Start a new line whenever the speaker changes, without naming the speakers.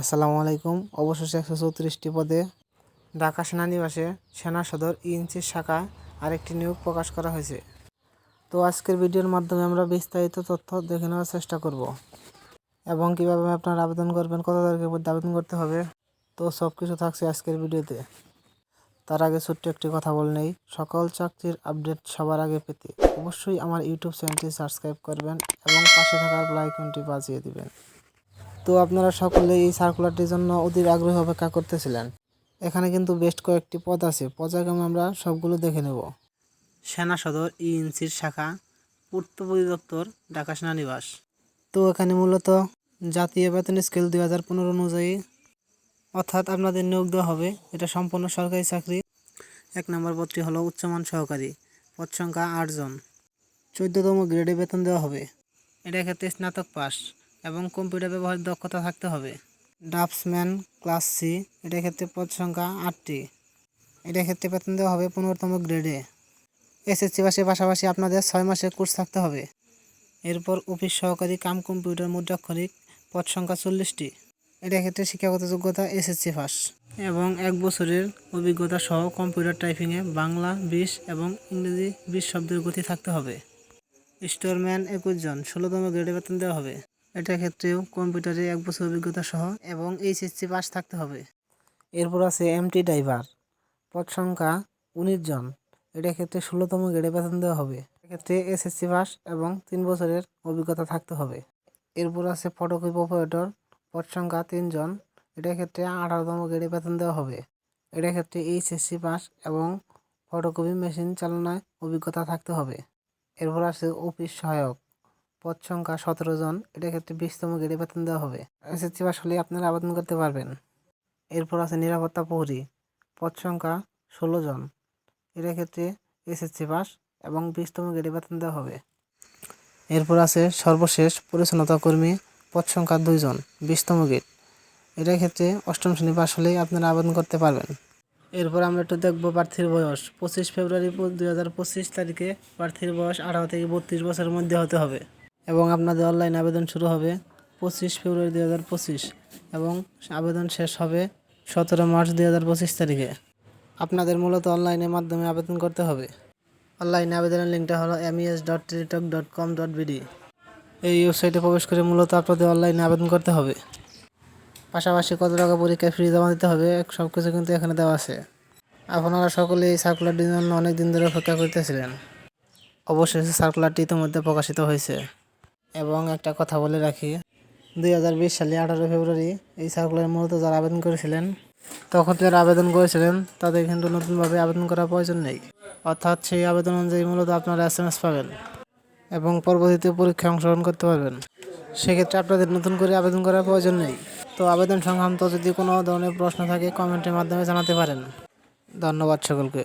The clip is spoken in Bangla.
আসসালামু আলাইকুম। অবশেষে একশো চৌত্রিশটি পদে ঢাকা সেনানিবাসে সেনা সদর ইঞ্চির শাখা আরেকটি নিয়োগ প্রকাশ করা হয়েছে। তো আজকের ভিডিওর মাধ্যমে আমরা বিস্তারিত তথ্য দেখে নেওয়ার চেষ্টা করব। এবং কীভাবে আপনারা আবেদন করবেন, কত তারিখের মধ্যে আবেদন করতে হবে, তো সব কিছু থাকছে আজকের ভিডিওতে। তার আগে ছোট্ট একটি কথা বলে নেই, সকল চাকরির আপডেট সবার আগে পেতে অবশ্যই আমার ইউটিউব চ্যানেলটি সাবস্ক্রাইব করবেন এবং পাশে থাকার লাইকনটি বাজিয়ে দিবেন। তো আপনারা সকলে এই সার্কুলারটির জন্য অধীর আগ্রহে অপেক্ষা করতেছিলেন। এখানে কিন্তু বেস্ট কয়েকটি পদ আছে। পর্যায়ক্রমে আমরা সবগুলো দেখে নেব। সেনা সদর ইএনসির শাখা, পূর্ত পরিদপ্তর ঢাকা সেনানিবাস। তো এখানে মূলত জাতীয় বেতন স্কেল দুই হাজার পনেরো অনুযায়ী অর্থাৎ আপনাদের নিয়োগ দেওয়া হবে। এটা সম্পূর্ণ সরকারি চাকরি। এক নম্বর পদটি হলো উচ্চমান সহকারী। পদ সংখ্যা আটজন। চোদ্দতম গ্রেডে বেতন দেওয়া হবে। এটা ক্ষেত্রে স্নাতক পাস। এবং কম্পিউটার ব্যবহারের দক্ষতা থাকতে হবে। ড্রাফটসম্যান ক্লাস সি এটা ক্ষেত্রে পদ সংখ্যা আটটি। এটা ক্ষেত্রে বেতন দেওয়া হবে পনেরোতম গ্রেডে এসএসসি পাশের পাশাপাশি আপনাদের ছয় মাসের কোর্স থাকতে হবে। এরপর অফিস সহকারী কাম কম্পিউটার মুদ্রাক্ষরিক পদ সংখ্যা চল্লিশটি। এটা ক্ষেত্রে শিক্ষাগত যোগ্যতা এসএসসি পাস। এবং এক বছরের অভিজ্ঞতা সহ কম্পিউটার টাইপিংয়ে বাংলা, বিশ এবং ইংরেজি বিশ শব্দের গতি থাকতে হবে। স্টোরম্যান একুশ জন, ষোলোতম গ্রেডে বেতন দেওয়া হবে। এটার ক্ষেত্রেও কম্পিউটারে এক বছর অভিজ্ঞতা সহ এবং এইচএসসি পাস থাকতে হবে। এরপর আছে এমটি ড্রাইভার পদ সংখ্যা উনিশ জন। এটার ক্ষেত্রে ষোলোতম গ্রেডে বেতন দেওয়া হবে। এক্ষেত্রে এসএসসি পাস এবং তিন বছরের অভিজ্ঞতা থাকতে হবে। এরপর আছে ফটোকপি অপারেটর পদ সংখ্যা তিনজন এটার ক্ষেত্রে আঠারোতম গ্রেডে বেতন দেওয়া হবে। এটার ক্ষেত্রে এইচএসসি পাস এবং ফটোকপি মেশিন চালনায় অভিজ্ঞতা থাকতে হবে। এরপর আছে অফিস সহায়ক পদ সংখ্যা সতেরো জন, এটার ক্ষেত্রে বিশতম গ্রেডে বেতন দেওয়া হবে। এসএসসি পাস হলে আপনারা আবেদন করতে পারবেন। এরপর আছে নিরাপত্তা প্রহরী, পদ সংখ্যা ষোলো জন এটা ক্ষেত্রে এসএসসি পাস এবং বিশতম গ্রেডে বেতন দেওয়া হবে। এরপর আছে সর্বশেষ পরিচ্ছন্নতা কর্মী, পদ সংখ্যা দুইজন বিশতম গেট, এটার ক্ষেত্রে অষ্টম শ্রেণি পাস হলেই আপনারা আবেদন করতে পারবেন। এরপর আমরা একটু দেখব প্রার্থীর বয়স। পঁচিশ ফেব্রুয়ারি দুই হাজার পঁচিশ তারিখে প্রার্থীর বয়স আঠারো থেকে বত্রিশ বছরের মধ্যে হতে হবে। এবং আপনাদের অনলাইন আবেদন শুরু হবে পঁচিশ ফেব্রুয়ারি দুই হাজার পঁচিশ এবং আবেদন শেষ হবে সতেরো মার্চ দুই হাজার পঁচিশ তারিখে। আপনাদের মূলত অনলাইনের মাধ্যমে আবেদন করতে হবে। অনলাইনে আবেদনের লিঙ্কটা হলো M MES dot Teletalk dot com dot BD এই ওয়েবসাইটে প্রবেশ করে মূলত আপনাদের অনলাইনে আবেদন করতে হবে। পাশাপাশি কত টাকা পরীক্ষায় ফ্রি জমা দিতে হবে সব কিছু কিন্তু এখানে দেওয়া আছে। আপনারা সকলে এই সার্কুলারটির জন্য অনেক দিন ধরে অপেক্ষা করতেছিলেন। অবশেষে সার্কুলারটি ইতিমধ্যে প্রকাশিত হয়েছে। এবং একটা কথা বলে রাখি, দুই হাজার বিশ সালে আঠারো ফেব্রুয়ারি এই সার্কুলার মূলত যারা আবেদন করেছিলেন, তখন যারা আবেদন করেছিলেন, তাদের কিন্তু নতুনভাবে আবেদন করার প্রয়োজন নেই। অর্থাৎ সেই আবেদন অনুযায়ী মূলত আপনারা এস এম এস পাবেন এবং পরবর্তীতে পরীক্ষায় অংশগ্রহণ করতে পারবেন। সেক্ষেত্রে আপনাদের নতুন করে আবেদন করার প্রয়োজন নেই। তো আবেদন সংক্রান্ত যদি কোনো ধরনের প্রশ্ন থাকে কমেন্টের মাধ্যমে জানাতে পারেন। ধন্যবাদ সকলকে।